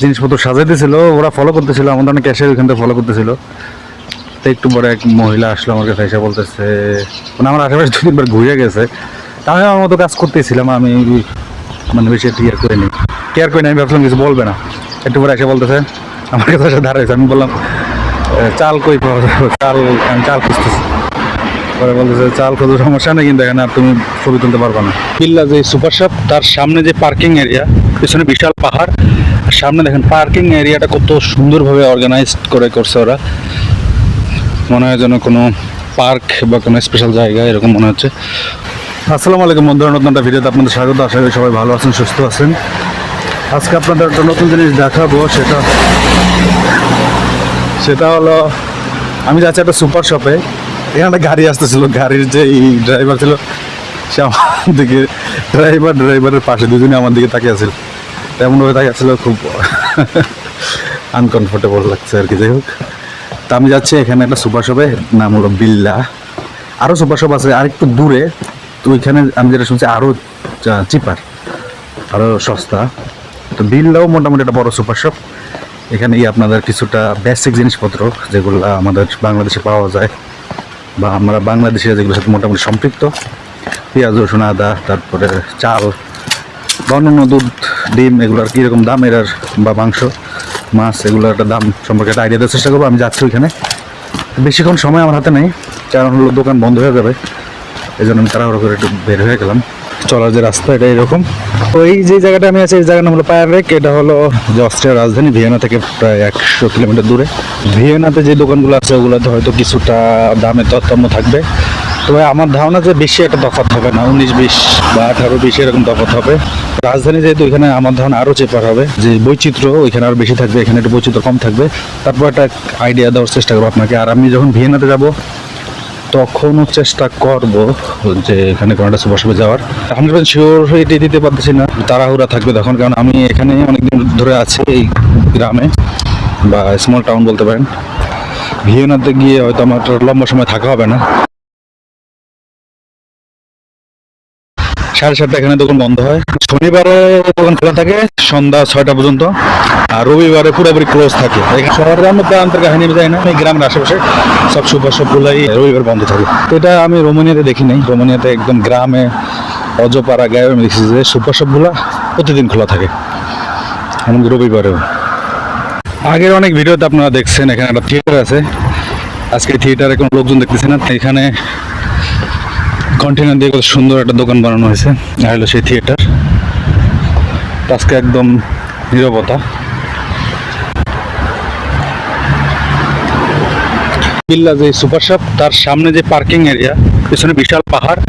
জিনিসপত্র সাজাইতেছিল, ওরা ফলো করতেছিল আমাদের অনেক ক্যাশের ওইখান থেকে ফলো করতেছিল। তো একটু পরে এক মহিলা আসলো আমার কাছে, এসে বলতেছে মানে আমার আশেপাশে দুই তিনবার ঘুরে গেছে। আমি আমার মতো কাজ করতেছিলাম, আমি মানে বেশি কেয়ার করে নিই কেয়ার করে নিই আমি ভাবছিলাম কিছু বলবে না। একটু পরে এসে বলতেছে, আমার কাছে দাঁড়াইছে, আমি বললাম চাল কই চাল, আমি চাল খুঁজতেছি। পরে বলতেছে, চাল খুঁজো, সমস্যা নেই, কিন্তু এখানে আর তুমি ছবি তুলতে পারবে না। বিল্লা যে সুপার শপ, তার সামনে যে পার্কিং এরিয়া পিছনে বিশাল পাহাড় সামনে দেখেন পার্কিং এরিয়াটা কত সুন্দরভাবে অর্গানাইজড করে করছে ওরা। মনে হয় যেন কোনো পার্ক বা কোনো স্পেশাল জায়গা, এরকম মনে হচ্ছে। আসসালামু আলাইকুম বন্ধুরা, নতুন একটা ভিডিওতে আপনাদের স্বাগত। আশা করি সবাই ভালো আছেন, সুস্থ আছেন। আজকে আপনাদের একটা নতুন জিনিস দেখাবো, সেটা সেটা হলো, আমি যাচ্ছি একটা সুপার শপে এখানে একটা গাড়ি আসতেছিল, গাড়ির যে ড্রাইভার ছিল, সে আমার দিকে ড্রাইভার ড্রাইভারের পাশে দুজনে আমার দিকে তাকিয়ে আছিল। তেমনভাবে তাকিয়ে ছিল খুব আনকমফোর্টেবল লাগছে আর কি, যাই হোক। তা আমি যাচ্ছি এখানে একটা সুপার শপে, নাম হলো বিল্লা। আরও সুপার শপ আছে, আর একটু দূরে, তো ওইখানে আমি যেটা শুনছি আরও চিপার আরও সস্তা। তো বিল্লাও মোটামুটি একটা বড় সুপার শপ। এখানে আপনাদের কিছুটা বেসিক জিনিসপত্র, যেগুলো আমাদের বাংলাদেশে পাওয়া যায়, বা আমরা বাংলাদেশে যেগুলোর সাথে মোটামুটি সম্পৃক্ত। পেঁয়াজ, রসুন, আদা, তারপরে চাল বা অন্যান্য দুধ, ডিম, এগুলোর কীরকম দাম? এরার বা মাংস, মাছ, এগুলোর একটা দাম সম্পর্কে একটা আইডিয়া দেওয়ার চেষ্টা করব। আমি যাচ্ছি ওইখানে। বেশিক্ষণ সময় আমার হাতে নেই, কারণ হলো দোকান বন্ধ হয়ে যাবে। এই জন্য আমি তাড়াহুড়ো করে একটু বের হয়ে গেলাম। চলার যে রাস্তা এটা এরকম। তো এই যে জায়গাটা আমি আছি, এই জায়গার নাম হলো পায়ারেক এটা হলো যে অস্ট্রিয়ার রাজধানী, ভিয়েনা থেকে প্রায় একশো কিলোমিটার দূরে। ভিয়েনাতে যে দোকানগুলো আছে, ওগুলোতে হয়তো কিছুটা দামে তরতম্য থাকবে। তবে আমার ধারণা যে বেশি একটা তফাৎ হবে না, উনিশ বিশ বা আঠারো বিশ এরকম তফাৎ হবে। রাজধানী যেহেতু এখানে আমার ধারণা আরও চেপার হবে, যে বৈচিত্র্য ওইখানে আরও বেশি থাকবে, এখানে একটু বৈচিত্র্য কম থাকবে। তারপর একটা আইডিয়া দেওয়ার চেষ্টা করব আপনাকে। আর আমি যখন ভিয়েনাতে যাব, তখনও চেষ্টা করব যে এখানে কোনো একটা সুপার শপে যাওয়ার হান্ড্রেড পার্সেন্ট শিওর এটি দিতে পারতেছি না। তাড়াহুড়া থাকবে তখন, কারণ আমি এখানে অনেকদিন ধরে আছি এই গ্রামে, বা স্মল টাউন বলতে পারেন। ভিয়েনাতে গিয়ে হয়তো আমার লম্বা সময় থাকা হবে না। সাড়ে সাতটা এখানে দোকান বন্ধ হয়। শনিবারে দোকান খোলা থাকে, সন্ধ্যা ছয়টা পর্যন্ত। আর রবিবারে পুরোপুরি ক্লোজ থাকে। শহরের মধ্যে আন্তর কাহিনী যায় না এই গ্রামের আশেপাশে সব সুপার সবগুলাই রবিবার বন্ধ থাকে। এটা আমি রোমানিয়াতে দেখি নাই। রোমানিয়াতে একদম গ্রামে, অজপাড়া গায়ে আমি দেখছি যে সুপার শপগুলা প্রতিদিন খোলা থাকে। এমনকি রবিবারেও। আগের অনেক ভিডিওতে আপনারা দেখছেন, এখানে একটা থিয়েটার আছে। আজকে থিয়েটারে কোনো লোকজন দেখতেছে না। এখানে কন্টেনার দিয়ে কত সুন্দর একটা দোকান বানানো হয়েছে। আর হলো সেই থিয়েটার আজকে একদম নিরবতা। বিল্লা যে সুপার শপ, তার সামনে যে পার্কিং এরিয়া পিছনে বিশাল পাহাড়।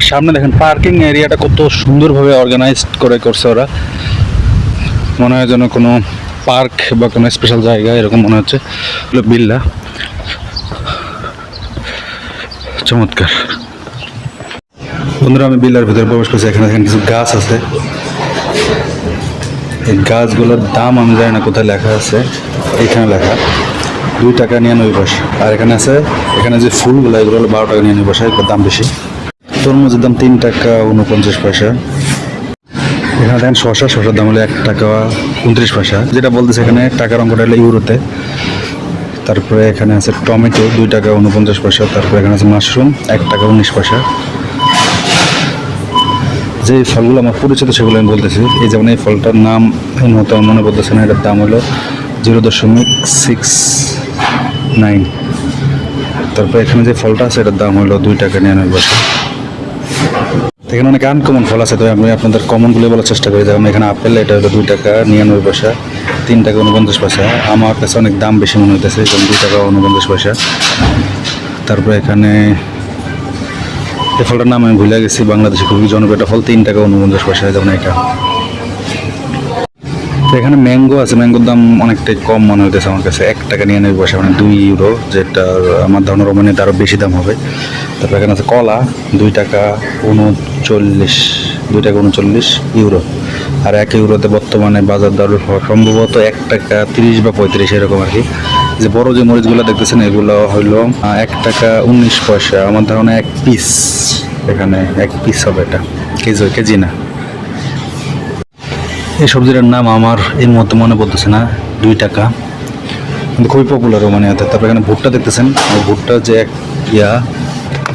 সামনে দেখেন পার্কিং এরিয়াটা কত সুন্দরভাবে অর্গানাইজড করে করছে ওরা। মনে হয় যেন কোনো পার্ক বা কোনো স্পেশাল জায়গা, এরকম মনে হচ্ছে। বিল্লা। চমৎকার। বন্ধুরা, আমি বিল্লার ভিতরে প্রবেশ করছি। এখানে দেখেন কিছু গাছ আছে। এই গাছগুলোর দাম আমি জানি না কোথায় লেখা আছে। এখানে লেখা, দুই টাকা নিরানব্বই পয়সা। আর এখানে আছে, এখানে যে ফুলগুলো, এগুলো হলো বারো টাকা নিরানব্বই পয়সা, এগুলোর দাম বেশি। তরমুজের দাম তিন টাকা উনপঞ্চাশ পয়সা। এখানে দেখেন শশা শশার দাম হলো এক টাকা উনত্রিশ পয়সা। যেটা বলতেছে এখানে, টাকার অঙ্কটা হলো ইউরোতে। তারপরে এখানে আছে টমেটো, দুই টাকা উনপঞ্চাশ পয়সা। তারপরে এখানে আছে মাশরুম, এক টাকা উনিশ পয়সা। যে ফলগুলো আমার পরিচিত সেগুলো আমি বলতেছি। এই যেমন এই ফলটার নাম এই মুহূর্তে আমার মনে না, এটার দাম হলো জিরো দশমিক সিক্স নাইন। তারপর এখানে যে ফলটা আছে, এটার দাম হলো দুই টাকা নিরানব্বই পয়সা। এখানে অনেক আনকমন ফল আছে, তবে আমি আপনাদের কমনগুলো বলার চেষ্টা করি। যেমন এখানে আপেল, এটা হলো দুই টাকা নিরানব্বই পয়সা, তিন টাকা উনপঞ্চাশ পয়সা। আমার কাছে অনেক দাম বেশি মনে হইতেছে, যেমন দুই টাকা উনপঞ্চাশ পয়সা। তারপরে এখানে এই ফলটার নাম আমি ভুলে গেছি, বাংলাদেশে খুবই জনপ্রিয় একটা ফল, তিন টাকা উনপঞ্চাশ পয়সা যেমন এটা। তো এখানে ম্যাঙ্গো আছে, ম্যাঙ্গোর দাম অনেকটাই কম মনে হইতেছে আমার কাছে। এক টাকা নিয়ে নেবে পয়সা মানে দুই ইউরো যেটা আমার ধারণা রোমানিয়াতে আরও বেশি দাম হবে। তারপর এখানে আছে কলা, দুই টাকা উনচল্লিশ, দুই টাকা উনচল্লিশ ইউরো আর এক ইউরোতে বর্তমানে বাজার দর সম্ভবত এক টাকা তিরিশ বা পঁয়ত্রিশ, এরকম আর কি। যে বড় যে মরিচগুলো দেখতেছেন, এগুলো হইল এক টাকা উনিশ পয়সা। আমার ধারণা এক পিস এখানে, এক পিস হবে এটা। কেজি কেজি না। এই সবজিটার নাম আমার এই মুহূর্তে মনে পড়তেছে না, দুই টাকা। কিন্তু খুবই পপুলার মানে তারপরে এখানে ভুট্টা দেখতেছেন ভুট্টা যে এক, ইয়া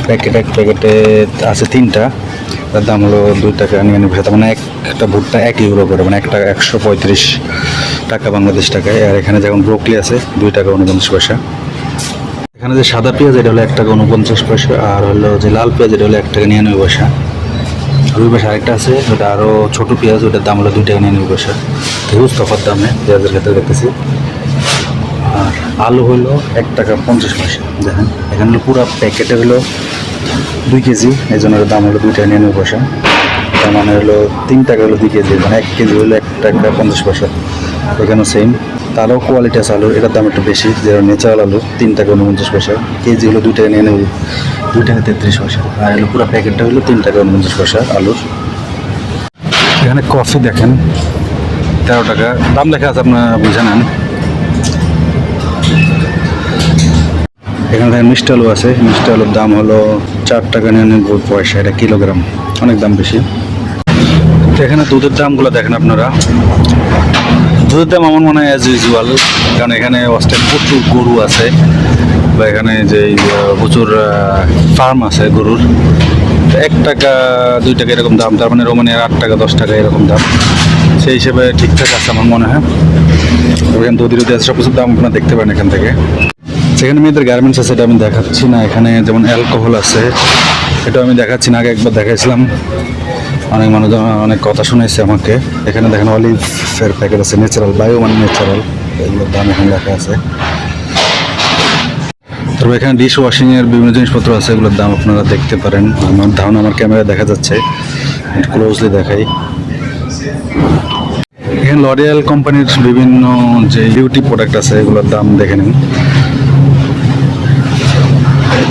প্যাকেট এক প্যাকেটে আছে তিনটা, তার দাম হলো দুই টাকা। নিয়ে নিবে মানে একটা ভুট্টা এক ইউরো করে মানে একটা একশো পঁয়ত্রিশ। টাকা বাংলাদেশ টাকায়। আর এখানে যেমন ব্রোকলি আছে, দুই টাকা উনপঞ্চাশ পয়সা। এখানে যে সাদা পেঁয়াজ, এটা হলো এক টাকা উনপঞ্চাশ পয়সা। আর হলো যে লাল পেঁয়াজ, এটা হলো এক টাকা নিরানব্বই পয়সা। ওই পাশে আরেকটা আছে, ওটা আরও ছোটো পেঁয়াজ, ওটার দাম হলো দুই টাকা নিরানব্বই পয়সা। হিউজ তফাৎ দামে পেঁয়াজের ক্ষেত্রে দেখতেছি। আর আলু হলো এক টাকা পঞ্চাশ পয়সা। দেখেন, এখানে হলো পুরো প্যাকেটে হলো দুই কেজি, এই জন্য দাম হলো দুই টাকা নিরানব্বই পয়সা। তার মানে হলো তিন টাকা হলো দুই কেজি মানে এক কেজি হলো এক টাকা পঞ্চাশ পয়সা। এখানেও সেম তারও কোয়ালিটি আছে আলু এটার দাম একটু বেশি। যে ন্যাচারাল আলু, তিন টাকা উনপঞ্চাশ পয়সা। কেজি হলো দুই টাকা নিরানব্বই। দুই টাকা তেত্রিশ পয়সা। আর হলো পুরো প্যাকেটটা হলো তিন টাকা উনপঞ্চাশ পয়সা আলুর। এখানে কফি দেখেন, তেরো টাকা। দাম দেখা আছে আপনার আপনি জানেন। এখানে দেখেন মিষ্টি আলু আছে। মিষ্টি আলুর দাম হলো চার টাকা নিরানব্বই পয়সা। এটা কিলোগ্রাম। অনেক দাম বেশি। এখানে দুধের দামগুলো দেখেন আপনারা। দুধের দাম আমার মনে হয় অ্যাজ ইউজুয়াল কারণ এখানে অস্ট্রেল প্রচুর গরু আছে বা এখানে যে প্রচুর ফার্ম আছে গরুর। এক টাকা, দুই টাকা এরকম দাম, তার মানে রোমানিয়ার আট টাকা, দশ টাকা এরকম দাম। সেই হিসেবে ঠিকঠাক আছে আমার মনে হয়। এখানে দুধ রুদি আছে সব কিছুর দাম আপনারা দেখতে পারেন এখান থেকে। সেখানে মেয়েদের গার্মেন্টস আছে এটা আমি দেখাচ্ছি না, এখানে যেমন অ্যালকোহল আছে এটা আমি দেখাচ্ছি না, আগে একবার দেখাইছিলাম। অনেক মানুষ অনেক কথা শুনেছে আমাকে। এখানে দেখেন অলিভের প্যাকেট আছে ন্যাচারাল বায়ো মানে ন্যাচারাল এগুলোর দাম এখানে লেখা আছে। তবে এখানে ডিশ ওয়াশিং এর বিভিন্ন জিনিসপত্র আছে, এগুলোর দাম আপনারা দেখতে পারেন। আমার ধারণা, আমার ক্যামেরায় দেখা যাচ্ছে। ক্লোজলি দেখাই। এখানে লরিয়াল কোম্পানির বিভিন্ন যে বিউটি প্রোডাক্ট আছে, এগুলোর দাম দেখে নিন।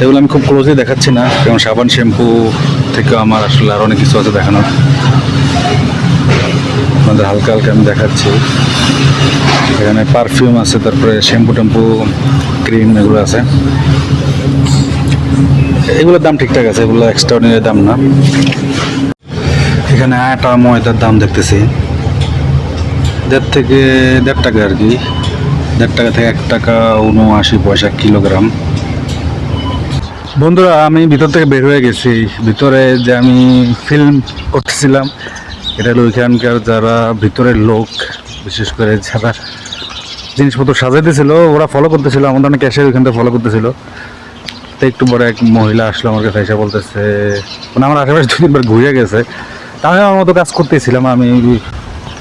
এগুলো আমি খুব ক্লোজলি দেখাচ্ছি না, কারণ সাবান শ্যাম্পু থেকে আমার আসলে আর অনেক কিছু আছে দেখানোর। আপনাদের হালকা হালকা আমি দেখাচ্ছি। এখানে পারফিউম আছে, তারপরে শ্যাম্পু ট্যাম্পু ক্রিম এগুলো আছে। এগুলোর দাম ঠিকঠাক আছে, এগুলো এক্সট্রা দাম না। এখানে আটা, ময়দার দাম দেখতেছি। দেড় থেকে দেড় টাকা আর কি। দেড় টাকা থেকে এক টাকা উনআশি পয়সা কিলোগ্রাম। বন্ধুরা আমি ভিতর থেকে বের হয়ে গেছি। ভিতরে যে আমি ফিল্ম করতেছিলাম এটা হলো ওইখানকার যারা ভিতরের লোক বিশেষ করে যারা জিনিসপত্র সাজাইতেছিল ওরা ফলো করতেছিল আমাদের অনেক ক্যাশের ওইখান থেকে ফলো করতেছিল। তো একটু বড় এক মহিলা আসলো আমার কাছে এসে বলতেছে মানে আমার আশেপাশে দুই তিনবার ঘুরে গেছে। তাহলে আমার মতো কাজ করতেছিলাম আমি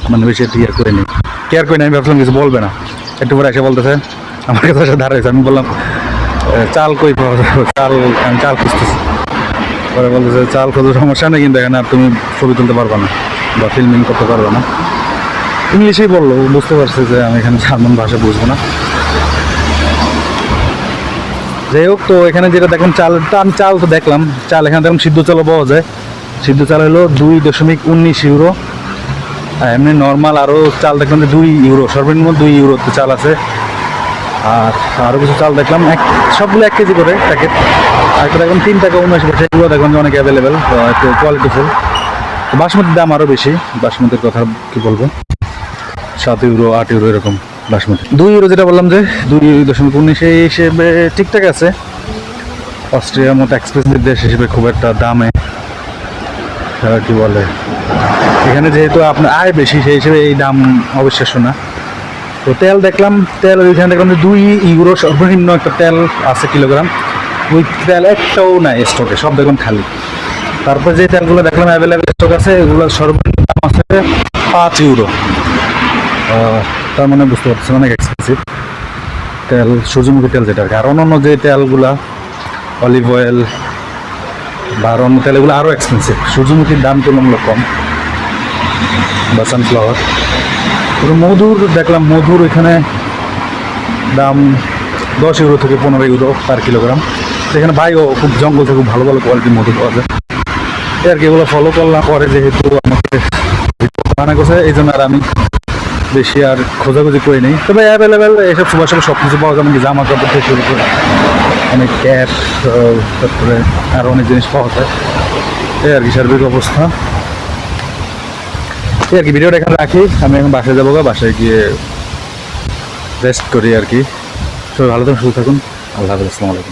মানে বেশি কেয়ার করে নিই কেয়ার করে নিই আমি ভাবছিলাম কিছু বলবে না। একটু পরে এসে বলতেছে আমার কাছে দাঁড়াইছে আমি বললাম "এ, চাল কই পাওয়া চাল আমি চাল খুঁজতেছি। পরে বলতেছে, চাল খোঁজো, সমস্যা নেই কিন্তু এখানে আর তুমি ছবি তুলতে পারবে না বা ফিল্মিং করতে পারবে না। ইংলিশেই বলল বুঝতে পারছে যে আমি এখানে জার্মান ভাষা বুঝব না। যাই হোক, তো এখানে যেটা দেখলাম চালটা আমি চাল তো দেখলাম। চাল এখানে দেখলাম সিদ্ধ চালও পাওয়া যায়। সিদ্ধ চাল হলো দুই দশমিক উনিশ ইউরো। এমনি নর্মাল আরও চাল দেখলাম যে দুই ইউরো, সর্বনিম্ন দুই ইউরোতে চাল আছে। আর আরও কিছু চাল দেখলাম। এক, সবগুলো এক কেজি করে প্যাকেট আর একটা দেখলাম, তিন টাকা উনিশ পয়সা এগুলো দেখলাম যে অনেক অ্যাভেলেবেল একটু কোয়ালিটিফুল বাসমতির দাম আরও বেশি, বাসমতির কথা কি বলব? সাত ইউরো আট ইউরো এরকম বাসমতি। দুই ইউরো যেটা বললাম যে, দুই দশমিক উনিশ এই হিসেবে ঠিকঠাক আছে। অস্ট্রিয়ার মতো এক্সপেন্সিভ দেশ হিসেবে খুব একটা দামে কি বলে? এখানে যেহেতু আপনার আয় বেশি, সেই হিসেবে এই দাম অবিশ্বাস্য না। তো তেল দেখলাম, তেল ওইখানে দেখলাম যে দুই ইউরো সর্বনিম্ন একটা তেল আছে কিলোগ্রাম ওই তেল একটাও নাই স্টকে সব দেখলাম খালি। তারপর যে তেলগুলো দেখলাম অ্যাভেলেবেল স্টক আছে, এগুলো সর্বনিম্ন দাম আছে পাঁচ ইউরো তার মানে বুঝতে পারছি অনেক এক্সপেন্সিভ তেল, সূর্যমুখী তেল যেটা আর। আর যে তেলগুলা অলিভ অয়েল বা অন্য তেল, এগুলো আরও এক্সপেন্সিভ সূর্যমুখীর দাম তুলনামূলক কম। বা সানফ্লাওয়ার মধুর, দেখলাম মধুর এখানে দাম দশ ইউরো থেকে পনেরো ইউরো পার কিলোগ্রাম তো এখানে ভাইও খুব জঙ্গল থেকে ভালো ভালো কোয়ালিটির মধু পাওয়া যায়। আর কি এগুলো ফলো করলাম, পরে যেহেতু আমাকে বানা করছে, এই জন্য আর আমি বেশি আর খোঁজাখুঁজি করে নেই। তবে অ্যাভেলেবেল এসব সুপার শপে সব কিছু পাওয়া যায় জামা কাপড় থেকে শুরু করে অনেক ক্যাপ তারপরে আর অনেক জিনিস পাওয়া যায়। এই আর কি সার্বিক অবস্থা। এই আর কি ভিডিওটা এখানে রাখি। আমি এখন বাসায় যাব বাসায় গিয়ে রেস্ট করি আর কি। সবাই ভালো থাকুন, সুস্থ থাকুন। আল্লাহ হাফিজ, আসসালামু আলাইকুম।